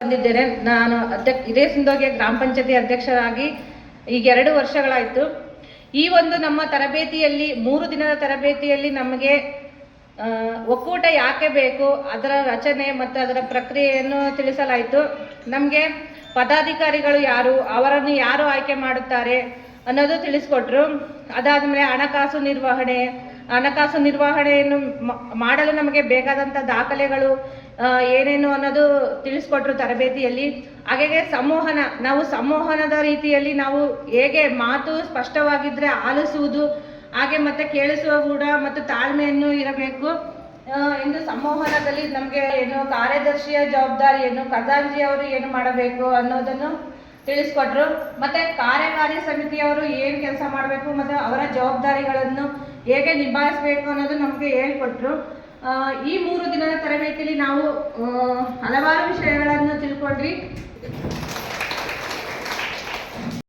ಬಂದಿದ್ದೇನೆ. ನಾನು ಅಧ್ಯಕ್ಷ ಇದೇ ಸಿಂಧೋಗೆ ಗ್ರಾಮ ಪಂಚಾಯತಿ ಅಧ್ಯಕ್ಷರಾಗಿ ಈಗ ಎರಡು ವರ್ಷಗಳಾಯಿತು. ಈ ಒಂದು ನಮ್ಮ ತರಬೇತಿಯಲ್ಲಿ, ಮೂರು ದಿನದ ತರಬೇತಿಯಲ್ಲಿ ನಮಗೆ ಒಕ್ಕೂಟ ಯಾಕೆ ಬೇಕು, ಅದರ ರಚನೆ ಮತ್ತು ಅದರ ಪ್ರಕ್ರಿಯೆಯನ್ನು ತಿಳಿಸಲಾಯಿತು. ನಮಗೆ ಪದಾಧಿಕಾರಿಗಳು ಯಾರು, ಅವರನ್ನು ಯಾರು ಆಯ್ಕೆ ಮಾಡುತ್ತಾರೆ ಅನ್ನೋದು ತಿಳಿಸ್ಕೊಟ್ರು. ಅದಾದಮೇಲೆ ಹಣಕಾಸು ನಿರ್ವಹಣೆ ಹಣಕಾಸು ನಿರ್ವಹಣೆಯನ್ನು ಮಾಡಲು ನಮಗೆ ಬೇಕಾದಂಥ ದಾಖಲೆಗಳು ಏನೇನು ಅನ್ನೋದು ತಿಳಿಸ್ಕೊಟ್ರು ತರಬೇತಿಯಲ್ಲಿ. ಹಾಗೆಗೆ ಸಂವಹನ ನಾವು ಸಂವಹನದ ರೀತಿಯಲ್ಲಿ ನಾವು ಹೇಗೆ ಮಾತು ಸ್ಪಷ್ಟವಾಗಿದ್ದರೆ ಆಲಿಸುವುದು, ಹಾಗೆ ಮತ್ತೆ ಕೇಳಿಸುವ ಕೂಡ ಮತ್ತು ತಾಳ್ಮೆಯನ್ನು ಇರಬೇಕು. ಇಂದು ಸಂವಹನದಲ್ಲಿ ನಮಗೆ ಏನು ಕಾರ್ಯದರ್ಶಿಯ ಜವಾಬ್ದಾರಿ ಏನು, ಖಜಾಂಚಿ ಅವರು ಏನು ಮಾಡಬೇಕು ಅನ್ನೋದನ್ನು ತಿಳಿಸ್ಕೊಟ್ರು. ಮತ್ತೆ ಕಾರ್ಯಕಾರಿ ಸಮಿತಿಯವರು ಏನು ಕೆಲಸ ಮಾಡಬೇಕು ಮತ್ತು ಅವರ ಜವಾಬ್ದಾರಿಗಳನ್ನು ಹೇಗೆ ನಿಭಾಯಿಸಬೇಕು ಅನ್ನೋದು ನಮಗೆ ಹೇಳ್ಕೊಟ್ರು. ಈ ಮೂರು ದಿನದ ತರಬೇತಿಯಲ್ಲಿ ನಾವು ಹಲವಾರು ವಿಷಯಗಳನ್ನು ತಿಳ್ಕೊಂಡ್ವಿ.